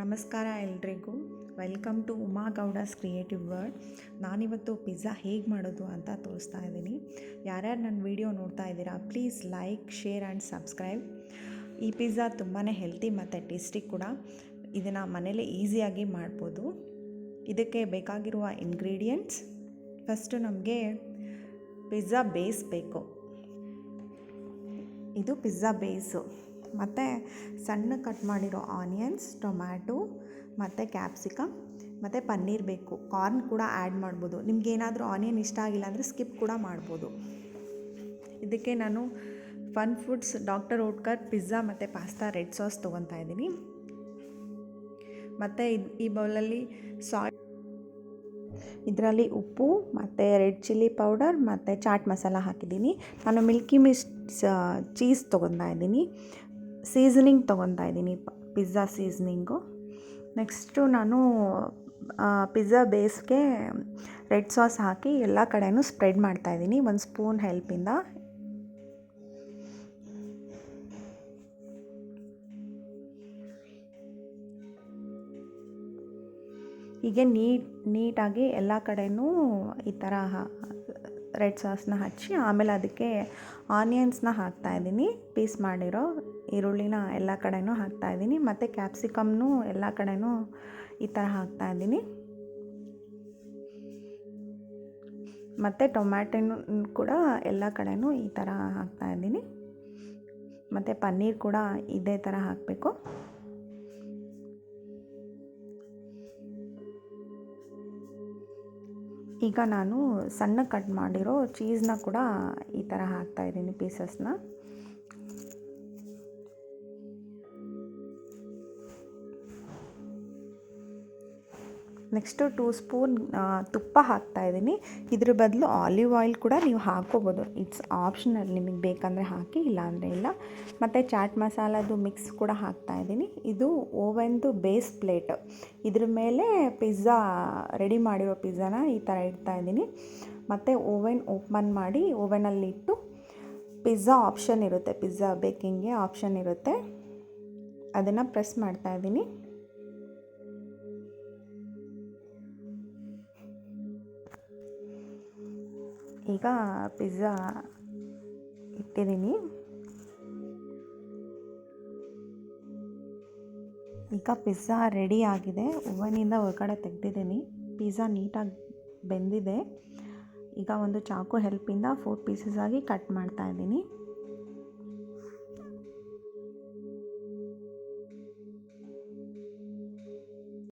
ನಮಸ್ಕಾರ ಎಲ್ರಿಗೂ. Welcome to Uma Gowda's creative world ನಾನಿವತ್ತು ಪಿಜ್ಜಾ ಹೇಗೆ ಮಾಡೋದು ಅಂತ ತೋರಿಸ್ತಾ ಇದ್ದೀನಿ. ಯಾರ್ಯಾರು ನನ್ನ ವಿಡಿಯೋ ನೋಡ್ತಾ ಇದ್ದೀರಾ please like share and subscribe ಈ ಪಿಜ್ಜಾ ತುಂಬಾ ಹೆಲ್ತಿ ಮತ್ತು ಟೇಸ್ಟಿ ಕೂಡ. ಇದನ್ನು ಮನೇಲಿ ಈಸಿಯಾಗಿ ಮಾಡ್ಬೋದು. ಇದಕ್ಕೆ ಬೇಕಾಗಿರುವ ಇಂಗ್ರೀಡಿಯೆಂಟ್ಸ್ ಫಸ್ಟು ನಮಗೆ ಪಿಜ್ಜಾ ಬೇಕು. ಇದು ಪಿಜ್ಜಾ ಬೇಸು ಮತ್ತು ಸಣ್ಣ ಕಟ್ ಮಾಡಿರೋ ಆನಿಯನ್ಸ್, ಟೊಮ್ಯಾಟೊ ಮತ್ತು ಕ್ಯಾಪ್ಸಿಕಮ್ ಮತ್ತು ಪನ್ನೀರ್ ಬೇಕು. ಕಾರ್ನ್ ಕೂಡ ಆ್ಯಡ್ ಮಾಡ್ಬೋದು. ನಿಮ್ಗೆ ಏನಾದರೂ ಆನಿಯನ್ ಇಷ್ಟ ಆಗಿಲ್ಲ ಅಂದರೆ ಸ್ಕಿಪ್ ಕೂಡ ಮಾಡ್ಬೋದು. ಇದಕ್ಕೆ ನಾನು fun foods, doctor Oetker, pizza ಮತ್ತು ಪಾಸ್ತಾ ರೆಡ್ ಸಾಸ್ ತೊಗೊತಾ ಇದ್ದೀನಿ. ಮತ್ತು ಇದು, ಈ ಬೌಲಲ್ಲಿ ಸಾಲ್ಟ್, ಇದರಲ್ಲಿ ಉಪ್ಪು ಮತ್ತು ರೆಡ್ ಚಿಲ್ಲಿ ಪೌಡರ್ ಮತ್ತು ಚಾಟ್ ಮಸಾಲ ಹಾಕಿದ್ದೀನಿ. ನಾನು ಮಿಲ್ಕಿ ಮಿಸ್ಟ್ ಚೀಸ್ ತೊಗೊತಾ ಇದ್ದೀನಿ. ಸೀಸನಿಂಗ್ ತೊಗೊತಾ ಇದ್ದೀನಿ. ಪಿಜ್ಜಾ ಸೀಸನಿಂಗು ನೆಕ್ಸ್ಟು ನಾನು ಪಿಜ್ಜಾ ಬೇಸ್ಗೆ ರೆಡ್ ಸಾಸ್ ಹಾಕಿ ಎಲ್ಲ ಕಡೆಯೂ ಸ್ಪ್ರೆಡ್ ಮಾಡ್ತಾಯಿದ್ದೀನಿ ಒಂದು ಸ್ಪೂನ್ ಹೆಲ್ಪಿಂದ ಹೀಗೆ ನೀಟ್ ನೀಟಾಗಿ ಎಲ್ಲ ಕಡೆಯೂ ಈ ಥರ ರೆಡ್ ಸಾಸ್ನ ಹಚ್ಚಿ ಆಮೇಲೆ ಅದಕ್ಕೆ ಆನಿಯನ್ಸ್ನ ಹಾಕ್ತಾಯಿದ್ದೀನಿ ಪೀಸ್ ಮಾಡಿರೋ ಈರುಳ್ಳಿನ ಎಲ್ಲ ಕಡೆನೂ ಹಾಕ್ತಾಯಿದ್ದೀನಿ ಮತ್ತು ಕ್ಯಾಪ್ಸಿಕಮ್ನೂ ಎಲ್ಲ ಕಡೆನೂ ಈ ಥರ ಹಾಕ್ತಾಯಿದ್ದೀನಿ ಮತ್ತು ಟೊಮ್ಯಾಟೊನು ಕೂಡ ಎಲ್ಲ ಕಡೆನೂ ಈ ಥರ ಹಾಕ್ತಾಯಿದ್ದೀನಿ ಮತ್ತು ಪನ್ನೀರ್ ಕೂಡ ಇದೇ ಥರ ಹಾಕಬೇಕು. ಈಗ ನಾನು ಸಣ್ಣ ಕಟ್ ಮಾಡಿರೋ ಚೀಸ್ನ ಕೂಡ ಈ ಥರ ಹಾಕ್ತಾಯಿದ್ದೀನಿ ಪೀಸಸ್ನ. ನೆಕ್ಸ್ಟು ಟೂ ಸ್ಪೂನ್ ತುಪ್ಪ ಹಾಕ್ತಾಯಿದ್ದೀನಿ ಇದ್ರ ಬದಲು ಆಲಿವ್ ಆಯಿಲ್ ಕೂಡ ನೀವು ಹಾಕ್ಕೋಬೋದು. ಇಟ್ಸ್ ಆಪ್ಷನಲ್ ನಿಮಗೆ ಬೇಕಂದರೆ ಹಾಕಿ, ಇಲ್ಲಾಂದರೆ ಇಲ್ಲ. ಮತ್ತು ಚಾಟ್ ಮಸಾಲದು ಮಿಕ್ಸ್ ಕೂಡ ಹಾಕ್ತಾಯಿದ್ದೀನಿ ಇದು ಓವೆನ್ದು ಬೇಸ್ ಪ್ಲೇಟ್. ಇದ್ರ ಮೇಲೆ ಪಿಜ್ಜಾ, ರೆಡಿ ಮಾಡಿರೋ ಪಿಜ್ಜಾನ ಈ ಥರ ಇಡ್ತಾಯಿದ್ದೀನಿ ಮತ್ತು ಓವೆನ್ ಓಪನ್ ಮಾಡಿ, ಓವೆನಲ್ಲಿ ಇಟ್ಟು ಪಿಜ್ಜಾ ಆಪ್ಷನ್ ಇರುತ್ತೆ. ಪಿಜ್ಜಾ ಬೇಕಿಂಗ್ಗೆ ಆಪ್ಷನ್ ಇರುತ್ತೆ. ಅದನ್ನು ಪ್ರೆಸ್ ಮಾಡ್ತಾಯಿದ್ದೀನಿ ಈಗ ಪಿಜ್ಜಾ ಇಟ್ಟಿದ್ದೀನಿ. ಈಗ ಪಿಜ್ಜಾ ರೆಡಿ ಆಗಿದೆ. ಓವನಿಂದ ಹೊರಗಡೆ ತೆಗೆದಿದ್ದೀನಿ. ಪಿಜ್ಜಾ ನೀಟಾಗಿ ಬೆಂದಿದೆ. ಈಗ ಒಂದು ಚಾಕು ಹೆಲ್ಪಿಂದ ಫೋರ್ ಪೀಸಸ್ ಆಗಿ ಕಟ್ ಮಾಡ್ತಾ ಇದ್ದೀನಿ.